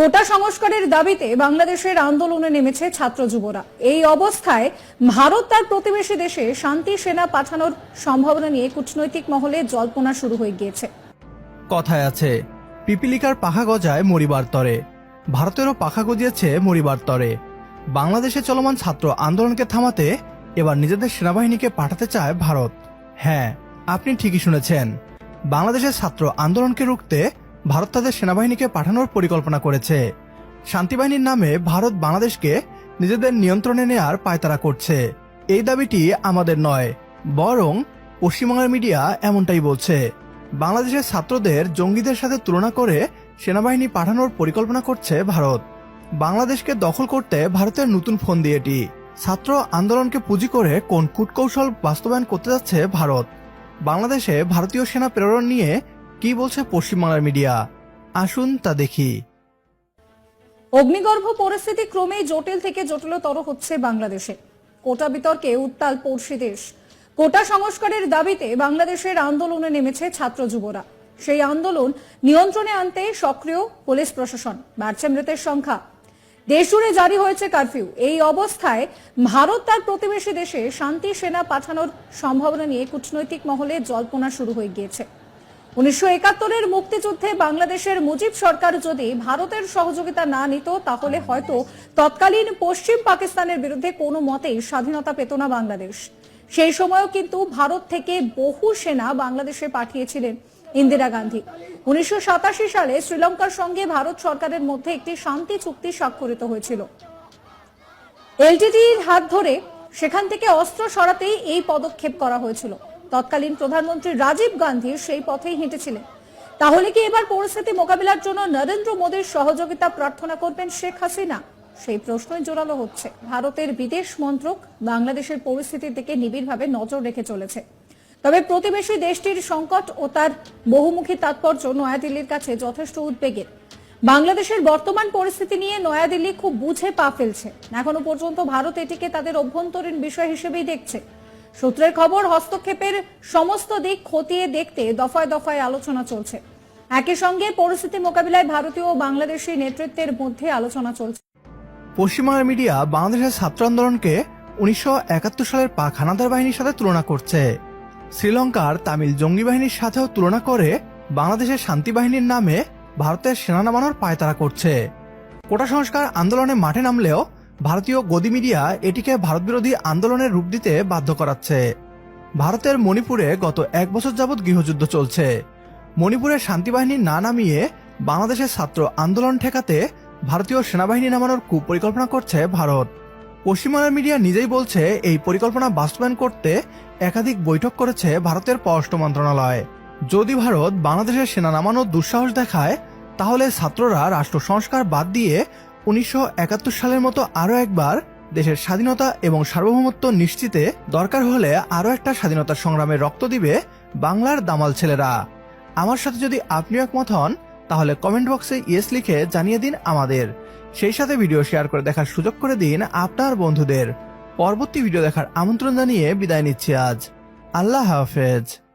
কোটা সংস্কারের দাবিতে বাংলাদেশের আন্দোলনে নেমেছে ছাত্র যুবরা। এই অবস্থায় ভারত তার প্রতিবেশী দেশে শান্তি সেনা পাঠানোর সম্ভাবনা নিয়ে কূটনৈতিক মহলে জল্পনা শুরু হয়ে গিয়েছে। কথায় আছে, পিপিলিকার পাখা গজায় মরিবার তরে। ভারতেরও পাখা গজিয়েছে মরিবার তরে। বাংলাদেশে চলমান ছাত্র আন্দোলনকে থামাতে এবার নিজেদের সেনাবাহিনীকে পাঠাতে চায় ভারত। হ্যাঁ আপনি ঠিকই শুনেছেন। বাংলাদেশের ছাত্র আন্দোলনকে রুখতে ভারত তাদের সেনাবাহিনীকে পাঠানোর পরিকল্পনা করেছে। শান্তিবাহিনীর নামে ভারত বাংলাদেশকে নিজেদের নিয়ন্ত্রণে নেয়ার পায়তারা করছে। এই দাবিটি আমাদের নয়, বরং পশ্চিমবাংলার মিডিয়া এমনটাই বলছে। বাংলাদেশের ছাত্রদের জঙ্গিদের সাথে তুলনা করে সেনাবাহিনী পাঠানোর পরিকল্পনা করছে ভারত। বাংলাদেশকে দখল করতে ভারতের নতুন ফোন দিয়েটি ছাত্র আন্দোলনকে পুঁজি করে কোন কূটকৌশল বাস্তবায়ন করতে যাচ্ছে ভারত। বাংলাদেশে ভারতীয় সেনা প্রেরণ নিয়ে কি বলছে পশ্চিমবাংলার মিডিয়া? আসুন তা দেখি। অগ্নিগর্ভ পরিস্থিতি ক্রমেই জটিল থেকে জটিলতর হচ্ছে বাংলাদেশে। কোটা বিতর্কে উত্তাল পড়শি দেশ। কোটা সংস্কারের দাবিতে বাংলাদেশের আন্দোলনে নেমেছে ছাত্র যুবরা। সেই আন্দোলন নিয়ন্ত্রণে আনতে সক্রিয় পুলিশ প্রশাসন। বাড়ছে মৃতের সংখ্যা। দেশজুড়ে জারি হয়েছে কারফিউ। এই অবস্থায় ভারত তার প্রতিবেশী দেশে শান্তি সেনা পাঠানোর সম্ভাবনা নিয়ে কূটনৈতিক মহলে জল্পনা শুরু হয়ে গিয়েছে। উনিশশো একাত্তরের মুক্তিযুদ্ধে বাংলাদেশের মুজিব সরকার যদি ভারতের সহযোগিতা না নিত, তাহলে হয়তো তৎকালীন পশ্চিম পাকিস্তানের বিরুদ্ধে কোনো মতেই স্বাধীনতা পেত না বাংলাদেশ। সেই সময়ও কিন্তু ভারত থেকে বহু সেনা বাংলাদেশে পাঠিয়েছিলেন ইন্দিরা গান্ধী। উনিশশো সাতাশি সালে শ্রীলঙ্কার সঙ্গে ভারত সরকারের মধ্যে একটি শান্তি চুক্তি স্বাক্ষরিত হয়েছিল। এলটিটির হাত ধরে সেখান থেকে অস্ত্র সরাতেই এই পদক্ষেপ করা হয়েছিল। তৎকালীন প্রধানমন্ত্রী রাজীব গান্ধী সেই পথেই হেঁটেছিলেন। তাহলে কি এবার পরিস্থিতি মোকাবিলার জন্য নরেন্দ্র মোদীর সহযোগিতা প্রার্থনা করবেন শেখ হাসিনা? সেই প্রশ্নই জোরালো হচ্ছে। ভারতের বিদেশ মন্ত্রক বাংলাদেশের পরিস্থিতির দিকে নিবিড়ভাবে নজর রেখে চলেছে। তবে প্রতিবেশী দেশটির সংকট ও তার বহুমুখী তাৎপর্য নয়াদিল্লির কাছে যথেষ্ট উদ্বেগের। বাংলাদেশের বর্তমান পরিস্থিতি নিয়ে নয়াদিল্লি খুব বুঝে পা ফেলছে। এখনও পর্যন্ত ভারত এটিকে তাদের অভ্যন্তরীণ বিষয় হিসেবেই দেখছে। সূত্রের খবর, হস্তক্ষেপের সমস্ত দিক খতিয়ে দেখতে দফায় দফায় আলোচনা চলছে। একই সঙ্গে পরিস্থিতি মোকাবিলায় ভারতীয় ও বাংলাদেশি নেতৃত্বের মধ্যে আলোচনা চলছে। পশ্চিমবাংলার মিডিয়া বাংলাদেশের ছাত্র আন্দোলনকে উনিশশো একাত্তর সালের পাক হানাদার বাহিনীর সাথে তুলনা করছে। শ্রীলঙ্কার তামিল জঙ্গি বাহিনীর সাথেও তুলনা করে বাংলাদেশের শান্তি বাহিনীর নামে ভারতের সেনা নামানোর পায়তারা করছে। কোটা সংস্কার আন্দোলনে মাঠে নামলেও ভারতীয় গদি মিডিয়া এটিকে ভারত বিরোধী আন্দোলনের রূপ দিতে বাধ্য করাচ্ছে। ভারতের মণিপুরে গত এক বছর যাবৎ গৃহযুদ্ধ চলছে। মণিপুরে শান্তিবাহিনী না নামিয়ে বাংলাদেশের ছাত্র আন্দোলন ঠেকাতে ভারতীয় সেনাবাহিনী নামানোর কুপরিকল্পনা করছে ভারত। পশ্চিমবাংলার মিডিয়া নিজেই বলছে, এই পরিকল্পনা বাস্তবায়ন করতে একাধিক বৈঠক করেছে ভারতের পররাষ্ট্র মন্ত্রণালয়। যদি ভারত বাংলাদেশের সেনা নামানোর দুঃসাহস দেখায়, তাহলে ছাত্ররা রাষ্ট্র সংস্কার বাদ দিয়ে উনিশশো একাত্তর সালের মতো আরও একবার দেশের স্বাধীনতা এবং সার্বভৌমত্ব নিশ্চিতে দরকার হলে আরও একটা স্বাধীনতা সংগ্রামে রক্ত দিবে বাংলার দামাল ছেলেরা। আমার সাথে যদি আপনিও একমত হন, তাহলে কমেন্ট বক্সে ইয়েস লিখে জানিয়ে দিন আমাদের। সেই সাথে ভিডিও শেয়ার করে দেখার সুযোগ করে দিন আপনার বন্ধুদের। পরবর্তী ভিডিও দেখার আমন্ত্রণ জানিয়ে বিদায় নিচ্ছি আজ। আল্লাহ হাফেজ।